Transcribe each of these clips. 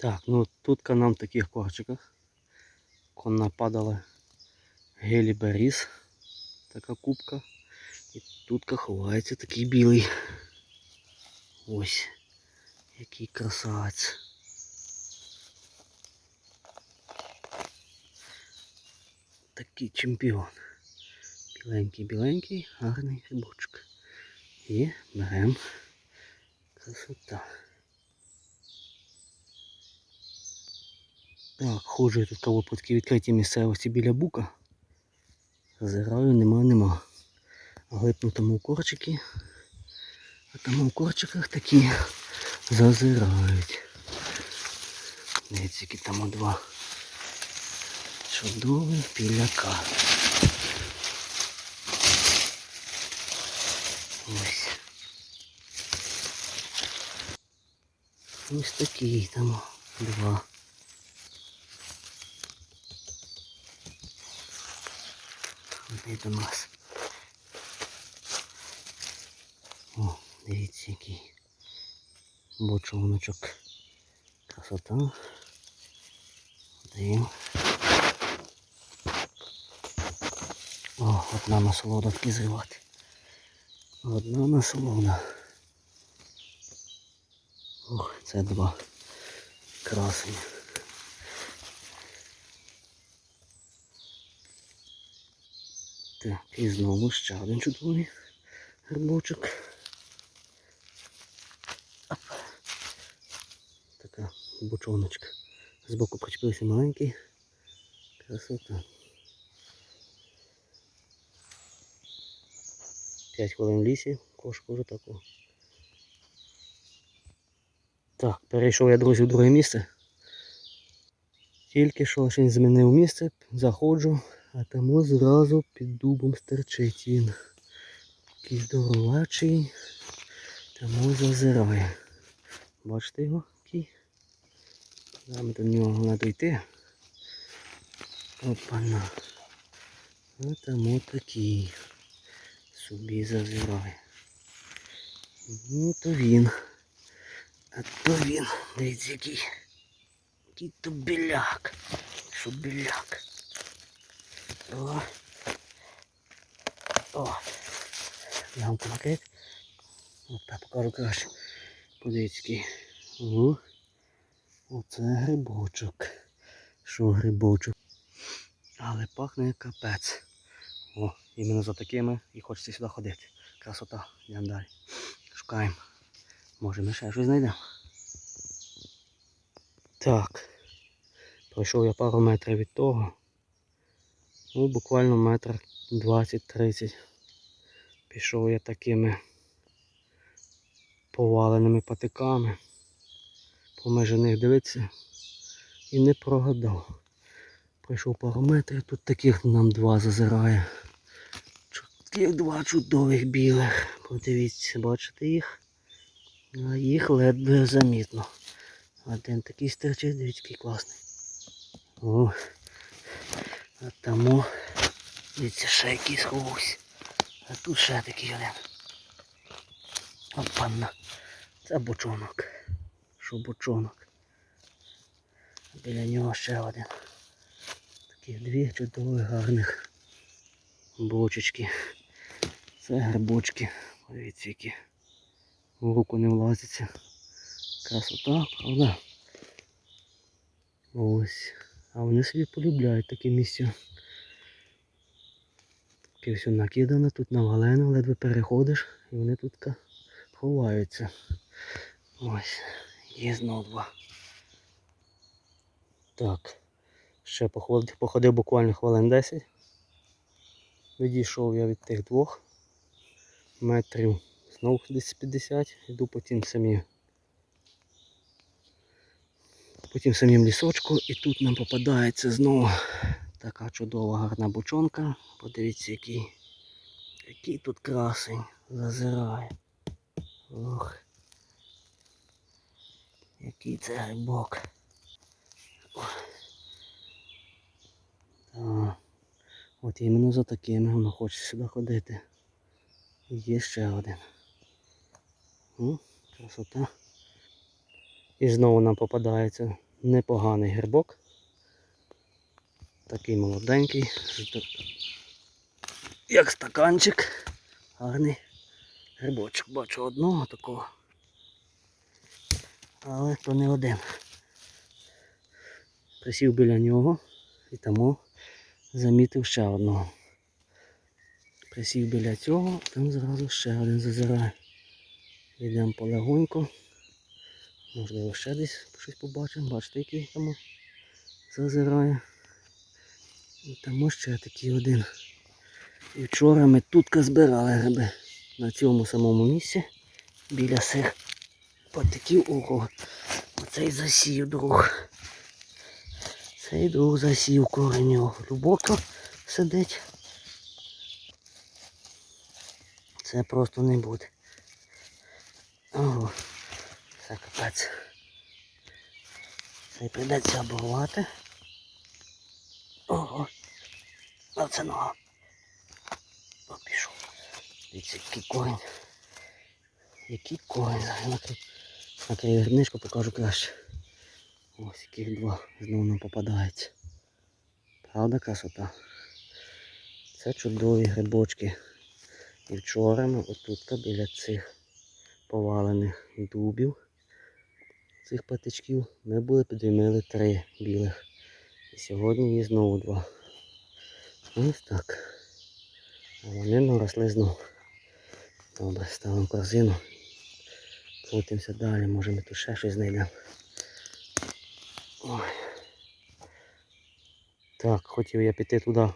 Так, ну тут нам в таких корчиках. Конна падала геліберіс. Така кубка. І тут ховається такий білий. Ось. Який красавець. Такий чемпіон. Біленький, біленький, гарний грибочок. І беремо красота. Так, ходжу тут кого відкритій місцевості біля бука. Зазираю, нема, нема. Глипну там у корчики. А там у корчиках такі зазирають. Дивіться, які там два чудові піляка. Ось. Ось такі там два. Де до нас? О, дивіться який бочоночок. Красота. Дим. О, одна насолода таки. Одна насолода. Ох, це два красені. Так, і знову ще один чудовий грибочок. Така бочоночка. Збоку причепився маленький. Красота. 5 хвилин в лісі, кошку вже таку. Так, перейшов я, друзі, в друге місце. Тільки що змінив місце, заходжу, а тому зразу під дубом стерчить він. Такий здоровачий, тому зазирає. Бачите його який? Нам до нього треба йти. Опана. А тому такий собі зазирає. Ну то він. А то він. Дивіться який. Який то біляк. Що. О. О. Я вам помакет. От так покажу краще. Подивіться. О. Оце грибочок. Що грибочок. Але пахне капець. О, іменно за такими і хочеться сюди ходити. Красота. Йдемо далі. Шукаємо. Може ми ще щось знайдемо. Так. Пройшов я пару метрів від того. Ну, буквально метр 20-30. Пішов я такими поваленими патиками. Поміж них дивитися. І не прогадав. Пройшов пару метрів, тут таких нам два зазирає. Таких два чудових білих. Подивіться, бачите їх? Їх ледве замітно. Один такий стерчить, дивіться, який класний. О, а тому, дивіться, ще який сховався. А тут ще такий один. Опана. Це бочонок. Що бочонок. Біля нього ще один. Таких дві чудових гарних бочечки. Це грибочки. Подивіться, які в руку не влазиться. Красота, правда? Ось. А вони собі полюбляють таке місце. Таке все накидано, тут навалено, ледве переходиш і вони тут ховаються. Ось. Є знов два. Так. Ще походив, походив буквально хвилин 10. Відійшов я від тих двох метрів. Знову десь 50. Йду по тім самі. По тім самім лісочку і тут нам попадається знову така чудова гарна бочонка. Подивіться, який, який тут красень зазирає. Ох. Який це грибок. Так. От іменно за такими воно хоче сюди ходити. І Є ще один. Красота. І знову нам попадається непоганий грибок. Такий молоденький. Як стаканчик. Гарний грибочок. Бачу одного такого. Але то не один. Присів біля нього і тому замітив ще одного. Присів біля цього, там зразу ще один зазирає. Йдемо полегоньку. Можливо, ще десь щось побачимо. Бачите, який там зазирає. І там ще такий один. І вчора ми тут збирали гриби на цьому самому місці біля сих патиків. Ого, оцей засів друг. Цей друг засів корень його глибоко сидить. Це просто не буде. Ого, це капець. Це прийдеться оборвати. Ого. А це нога. О, пішов. Дивіться, який корінь. Який корінь. Накрию, накрию грибничку, покажу краще. Ось яких два знову нам попадається. Правда красота? Це чудові грибочки. І вчора ми отут біля цих повалених дубів, цих патичків, ми були підіймали три білих. І сьогодні є знову два. Ось так. А вони наросли знову. Добре, ставимо корзину. Крутимося далі, може ми тут ще щось знайдемо. Ой. Так, хотів я піти туди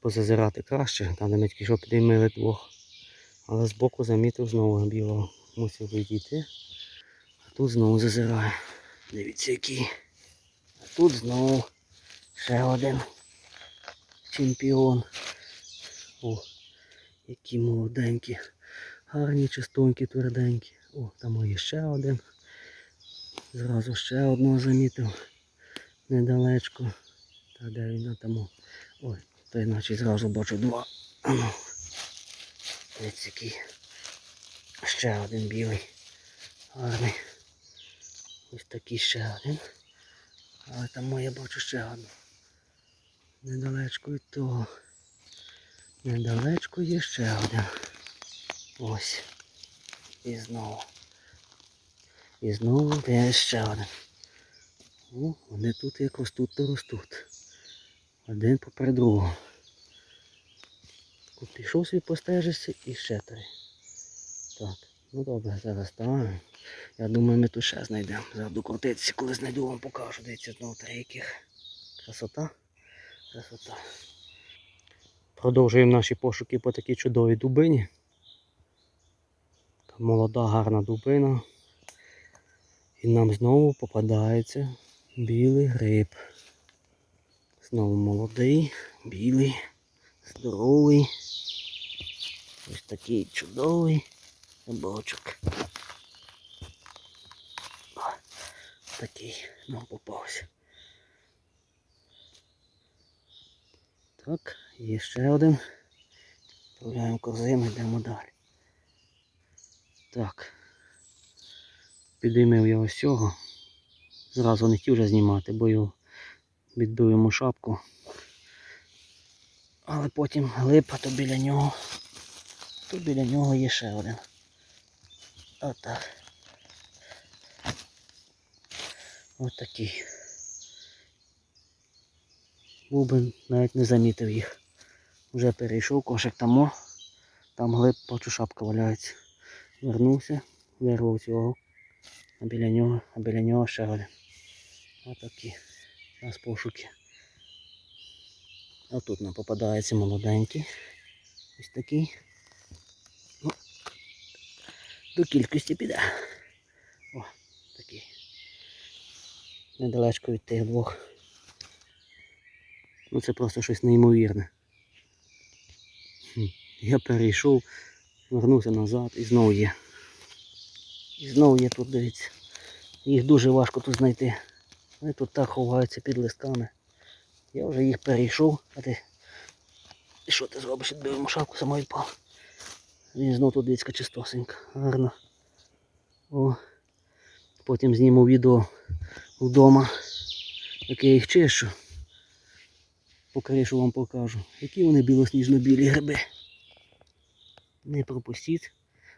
позазирати краще, там де ми що підіймили двох. Але збоку замітив знову білого. Мусив відійти. Тут знову зазирає. Дивіться який. А тут знову ще один чемпіон. О, які молоденькі. Гарні, чистонькі, тверденькі. О, там є ще один. Зразу ще одного замітив. Недалечко. Та де він там? Ой, то іначе зразу бачу два. Ану. Ось який. Ще один білий. Гарний. Ось такий ще один. Але там моє бачу ще одну. Недалечко від того. Недалечко є ще один. Ось. І знову. І знову є ще один. О, вони тут як ростуть, то ростуть. Один поперед другого. Пішов собі постежишся і ще три. Так, ну добре, зараз ставимо. Я думаю, ми тут ще знайдемо. Зараз докрутитися, коли знайду вам покажу. Дивіться, знову яких. Красота. Красота. Продовжуємо наші пошуки по такій чудовій дубині. Молода, гарна дубина. І нам знову попадається білий гриб. Знову молодий, білий, здоровий. Ось такий чудовий грибочок. О, Такий нам попався. Так, є ще один. Вставляємо корзину, йдемо далі. Так. Підіймив я ось цього. Зразу не хотів вже знімати, бо його відбив йому шапку. Але потім глиб, то біля нього. Тут біля нього є ще один. Отак. Отакий. Був би навіть не замітив їх. Вже перейшов кошик тому. Там глиб, бачу, шапка валяється. Вернувся, вирвав цього. А біля нього, а біля нього ще один. Отакі. У нас пошуки. А тут нам попадається молоденький. Ось такий. До кількості піде. О, такий. Недалечко від тих двох. Ну це просто щось неймовірне. Я перейшов, вернувся назад і знову є. І знову є тут, дивіться. Їх дуже важко тут знайти. Вони тут так ховаються під листками. Я вже їх перейшов, а ти. І що ти зробиш? Відбив йому шапку, сама відпав. Він знов тут дивіться чистосенька. Гарно. О. Потім зніму відео вдома. Як я їх чищу. По кришу вам покажу. Які вони білосніжно-білі гриби. Не пропустіть.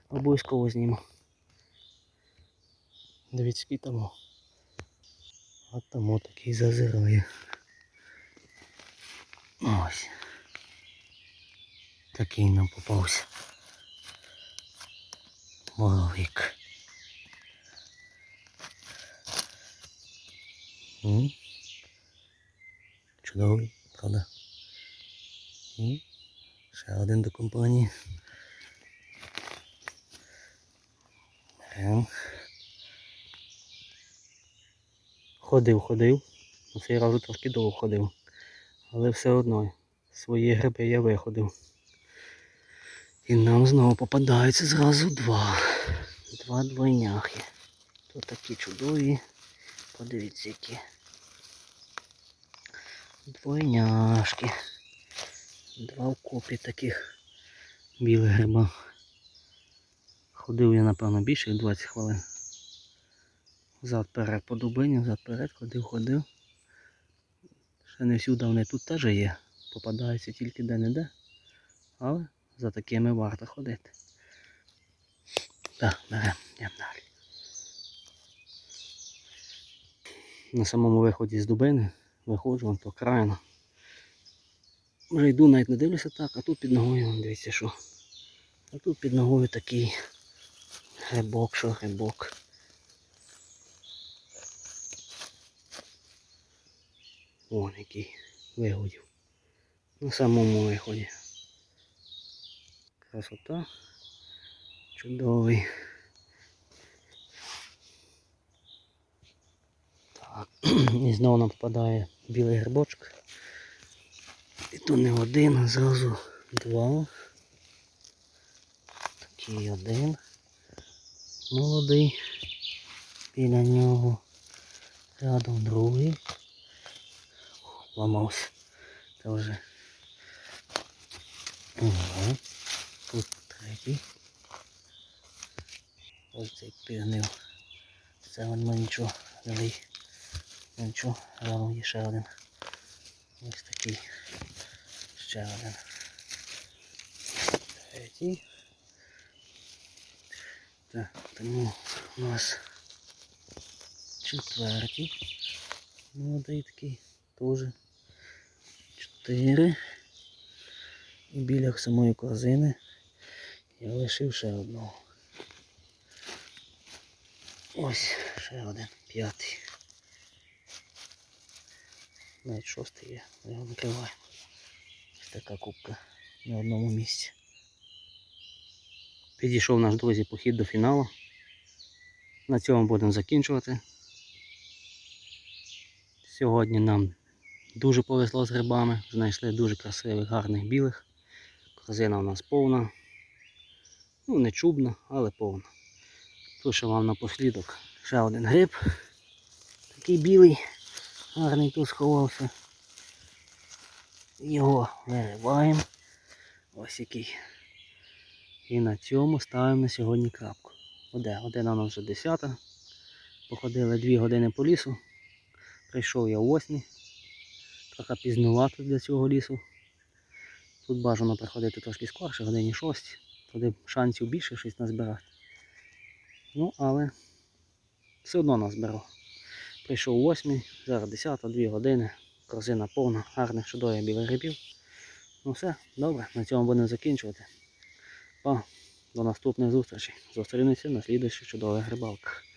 Обов'язково зніму. Дивіться, який там. А там такий зазирає. Ось. Такий нам попався. Моловик. Чудовий, правда? І ще один до компанії. Ходив, ходив. На цей раз трошки довго ходив. Але все одно свої гриби я виходив. І нам знову попадаються зразу два. Два двойняхи. Тут такі чудові. Подивіться які. Двойняшки. Два вкопі таких білих гриба. Ходив я, напевно, більше як 20 хвилин. Взад перед по дубині, взад перед, ходив, ходив. Ще не всюди вони тут теж є. Попадаються тільки де-не-де. Але за такими варто ходити. Так, беремо, йдемо далі. На самому виході з дубини виходжу вон то крайно. Вже йду, навіть не дивлюся так, а тут під ногою, дивіться що. А тут під ногою такий грибок, що грибок. Вон який вигодів. На самому виході. Красота. Чудовий. Так, і знову нам попадає білий грибочок. І то не один, а зразу два. Такий один. Молодий. Біля нього. Рядом другий. Ламався. Це вже. Ага. Тут третій. Ось цей пігнив. Це ми нічого залий. Нічого, рано є ще один. Ось такий. Ще один. Третій. Так, тому у нас четвертий. Молодий такий теж. Чотири. І біля самої корзини я лишив ще одного. Ось ще один, п'ятий. Навіть шостий є, ми його накриваємо. Ось така кубка на одному місці. Підійшов наш друзі похід до фіналу. На цьому будемо закінчувати. Сьогодні нам дуже повезло з грибами. Знайшли дуже красивих, гарних білих. Корзина у нас повна. Ну, не чубна, але повна. Тут вам напослідок ще один гриб. Такий білий, гарний тут сховався. Його вириваємо. Ось який. І на цьому ставимо на сьогодні крапку. Оде, година у нас вже 10. Походили 2 години по лісу. Прийшов я о 8. Трохи пізнувато для цього лісу. Тут бажано приходити трошки скорше, годині 6. Туди шансів більше щось назбирати. Ну, але все одно назбирав. Прийшов о 8, зараз 10, 2 години. Корзина повна, гарних чудових білих грибів. Ну все, добре, на цьому будемо закінчувати. Па, до наступних зустрічей. Зустрінемося на слідуючих чудових рибалках.